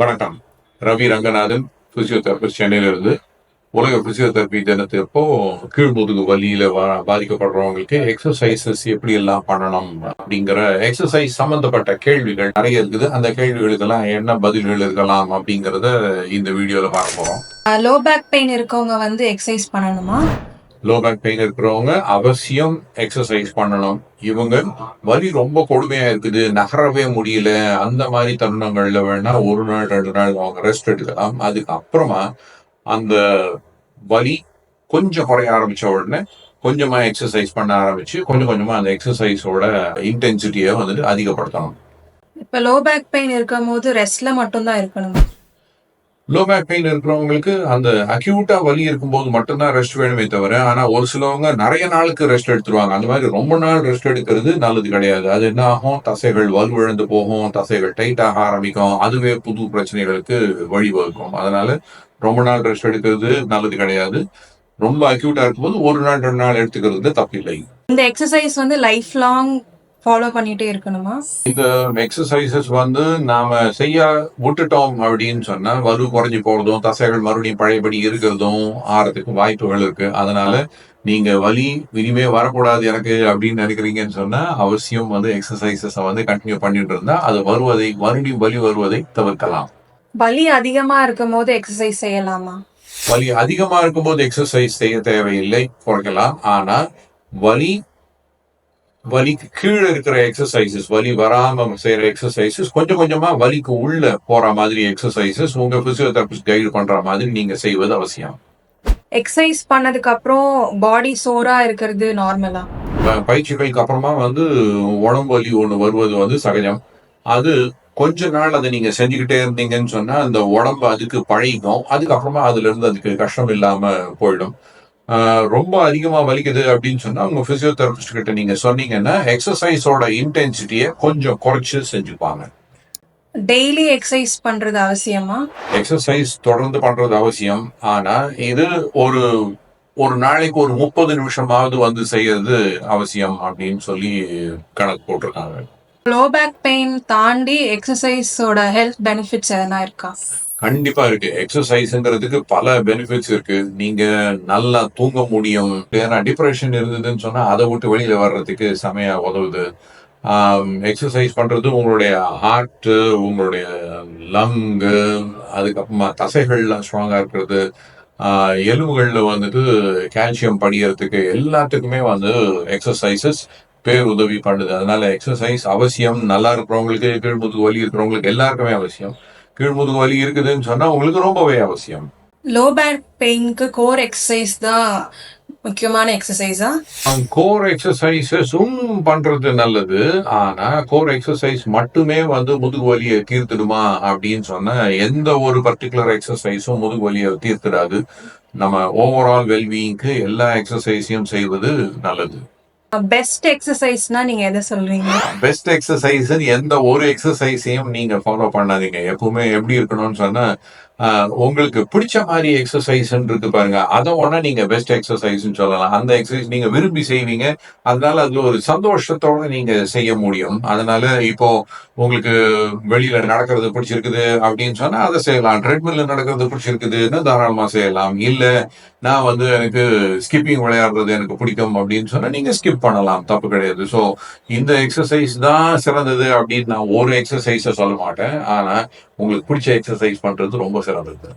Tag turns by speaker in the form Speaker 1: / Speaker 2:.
Speaker 1: வணக்கம். ரவி ரங்கநாதன் பிசியோதெரபிஸ்ட் சென்னையிலிருந்து. உலக பிசியோதெரபி தினத்திற்போ கீழ்முதுகு வலியில பாதிக்கப்படுறவங்களுக்கு எக்ஸசைசஸ் எப்படி எல்லாம் பண்ணணும் அப்படிங்கிற எக்ஸசைஸ் சம்பந்தப்பட்ட கேள்விகள் நிறைய இருக்குது. அந்த கேள்விகளுக்கெல்லாம் என்ன பதில்கள் இருக்கலாம் அப்படிங்கறத இந்த வீடியோல பார்க்க போறோம்.
Speaker 2: லோ பேக் பெயின் இருக்கவங்க வந்து எக்ஸசைஸ் பண்ணணுமா?
Speaker 1: லோ பேக் பெயின் இருக்கிறவங்க அவசியம் எக்ஸசைஸ் பண்ணணும். இவங்க வலி ரொம்ப கொடுமையா இருக்குது நகரவே முடியல அந்த மாதிரி தருணங்கள்ல வேணா ஒரு நாள் ரெண்டு நாள் அவங்க ரெஸ்ட் எடுக்கலாம். அதுக்கு அப்புறமா அந்த வலி கொஞ்சம் குறைய ஆரம்பிச்ச உடனே கொஞ்சமா எக்ஸசைஸ் பண்ண ஆரம்பிச்சு கொஞ்சம் கொஞ்சமா அந்த எக்ஸசைஸோட இன்டென்சிட்டியை வந்துட்டு அதிகப்படுத்தணும்.
Speaker 2: இப்ப லோ பேக் பெயின் இருக்கும் போது ரெஸ்ட்ல மட்டும்தான் இருக்கணும்?
Speaker 1: லோ பேக் பெயின் இருக்கிறவங்களுக்கு அந்த அக்யூட்டா வலி இருக்கும்போது மட்டும்தான் ரெஸ்ட் வேணுமே தவிர ஆனா ஒரு சிலவங்க நிறைய நாளுக்கு ரெஸ்ட் எடுத்துருவாங்க. அந்த மாதிரி ரொம்ப நாள் ரெஸ்ட் எடுக்கிறது நல்லது கிடையாது. அது என்ன ஆகும்? தசைகள் வலுவிழந்து போகும். தசைகள் டைட் ஆக ஆரம்பிக்கும். அதுவே புது பிரச்சனைகளுக்கு வழிவகுக்கும். அதனால ரொம்ப நாள் ரெஸ்ட் எடுக்கிறது நல்லது கிடையாது. ரொம்ப அக்யூட்டா இருக்கும்போது ஒரு நாள் ரெண்டு நாள் எடுத்துக்கிறது தப்பில்லை.
Speaker 2: இந்த எக்ஸசைஸ் வந்து லைஃப் லாங் ஃபாலோ பண்ணிட்டே இருக்கணுமா?
Speaker 1: இந்த எக்ஸசைசஸ் வந்து நாம செய்ய விட்டுட்டோம் அப்படின்னு சொன்னா வலு குறைஞ்சு போறதும் தசைகள் மறுபடியும் பழையபடி இருக்கிறதும் ஆறதுக்கு வாய்ப்புகள் இருக்கு. அதனால நீங்க வலி இனிமே வரக்கூடாது எனக்கு அப்படின்னு நினைக்கிறீங்கன்னு சொன்னா அவசியம் வந்து எக்ஸசைசஸ் வந்து கண்டினியூ பண்ணிட்டு இருந்தா அது வருவதை மறுபடியும் வலி வருவதை தவிர்க்கலாம்.
Speaker 2: வலி அதிகமா இருக்கும் போது எக்ஸசைஸ் செய்யலாமா?
Speaker 1: வலி அதிகமா இருக்கும்போது எக்ஸசைஸ் செய்ய தேவையில்லை குறைக்கலாம். ஆனா வலி வலிக்கு கீழே இருக்கிற எக்ஸசைசஸ் வலி வராம செய்யற எக்ஸசைசஸ் கொஞ்சம் கொஞ்சமா வலிக்கு உள்ள போற மாதிரி எக்ஸசைசஸ் உங்க பிசியோதெரபிஸ்ட் கைடு பண்ற மாதிரி நீங்க செய்வது அவசியம்.
Speaker 2: எக்ஸசைஸ் பண்ணதுக்கு அப்புறம் பாடி சோரா இருக்கிறது நார்மலா
Speaker 1: பயிற்சிகளுக்கு அப்புறமா வந்து உடம்பு வலி ஒண்ணு வருவது வந்து சகஜம். அது கொஞ்ச நாள் அதை நீங்க செஞ்சுக்கிட்டே இருந்தீங்கன்னு சொன்னா அந்த உடம்பு அதுக்கு பழகிக்கும். அதுக்கப்புறமா அதுல இருந்து அதுக்கு கஷ்டம் இல்லாம போயிடும். ரொம்ப அதிகமா வலிக்குது அப்படின்னு சொன்னா உங்க பிசியோதெரபிஸ்ட் கிட்ட நீங்க சொன்னீங்கன்னா எக்ஸசைஸோட இன்டென்சிட்டியை கொஞ்சம் குறைச்சு செஞ்சுப்பாங்க.
Speaker 2: டெய்லி எக்ஸசைஸ் பண்றது அவசியமா?
Speaker 1: எக்ஸசைஸ் தொடர்ந்து பண்றது அவசியம். ஆனா இது ஒரு ஒரு நாளைக்கு ஒரு முப்பது நிமிஷமாவது வந்து செய்யறது அவசியம் அப்படின்னு சொல்லி கணக்கு போட்டிருக்காங்க.
Speaker 2: லோ பேக் பெயின் தாண்டி எக்ஸசைஸோட ஹெல்த் பெனிஃபிட்ஸ் எதனா இருக்கா?
Speaker 1: கண்டிப்பா இருக்கு. எக்ஸசைஸ்ங்கிறதுக்கு பல பெனிஃபிட்ஸ் இருக்கு. நீங்க நல்லா தூங்க முடியும். ஏன்னா டிப்ரெஷன் இருந்ததுன்னு சொன்னா அதை விட்டு வெளியில வர்றதுக்கு செமையா உதவுது. எக்ஸசைஸ் பண்றது உங்களுடைய ஹார்ட் உங்களுடைய லங்கு அதுக்கப்புறமா தசைகள்லாம் ஸ்ட்ராங்கா இருக்கிறது. ஆஹ் எலும்புகள்ல வந்துட்டு கால்சியம் படிகிறதுக்கு எல்லாத்துக்குமே வந்து எக்ஸசைசஸ் பேர் உதவி பண்ணுது. அதனால எக்ஸசைஸ் அவசியம். நல்லா இருக்கிறவங்களுக்கு கீழ்முதுகு வலி இருக்கிறவங்களுக்கு எல்லாருக்குமே அவசியம். கீழ்முதுகு வலி இருக்குதுன்னு சொன்னா உங்களுக்கு ரொம்பவே அவசியம்.
Speaker 2: லோ பேக் பெயினுக்கு கோர் எக்ஸசைஸ் தான் முக்கியமான எக்ஸசைஸா
Speaker 1: கோர் எக்ஸசைசஸும் பண்றது நல்லது. ஆனா கோர் எக்ஸசைஸ் மட்டுமே வந்து முதுகு வலியை தீர்த்துடுமா அப்படின்னு சொன்னா எந்த ஒரு பர்டிகுலர் எக்ஸசைஸும் முதுகு வலியை தீர்த்திடாது. நம்ம ஓவரால் வெல்பீயிங்க்கு எல்லா எக்ஸசைஸையும் செய்வது நல்லது.
Speaker 2: பெஸ்ட் எக்ஸசைஸ்னா நீங்க எதை சொல்றீங்க?
Speaker 1: பெஸ்ட் எக்ஸசைஸ் எந்த ஒரு எக்ஸசைஸையும் நீங்க ஃபாலோ பண்ணாதீங்க. எப்பவுமே எப்படி இருக்கணும்னு சொன்னா உங்களுக்கு பிடிச்ச மாதிரி எக்ஸசைஸ் இருக்கு பாருங்க. அதை ஒண்ணா நீங்க பெஸ்ட் எக்ஸசைஸ் சொல்லலாம். அந்த எக்ஸசைஸ் நீங்க விரும்பி செய்வீங்க. அதனால அது ஒரு சந்தோஷத்தோட நீங்க செய்ய முடியும். அதனால இப்போ உங்களுக்கு வெளியில நடக்கிறது பிடிச்சிருக்குது அப்படின்னு சொன்னா அதை செய்யலாம். ட்ரெட்மில்ல நடக்கிறது பிடிச்சிருக்குதுன்னு தாராளமா செய்யலாம். இல்ல நான் வந்து எனக்கு ஸ்கிப்பிங் விளையாடுறது எனக்கு பிடிக்கும் அப்படின்னு சொன்னா நீங்க ஸ்கிப் பண்ணலாம். தப்பு கிடையாது. ஸோ இந்த எக்ஸசைஸ் தான் சிறந்தது அப்படின்னு நான் ஒரு எக்ஸசைஸை சொல்ல மாட்டேன். ஆனா உங்களுக்கு பிடிச்ச எக்ஸசைஸ் பண்றது ரொம்ப சிறந்தது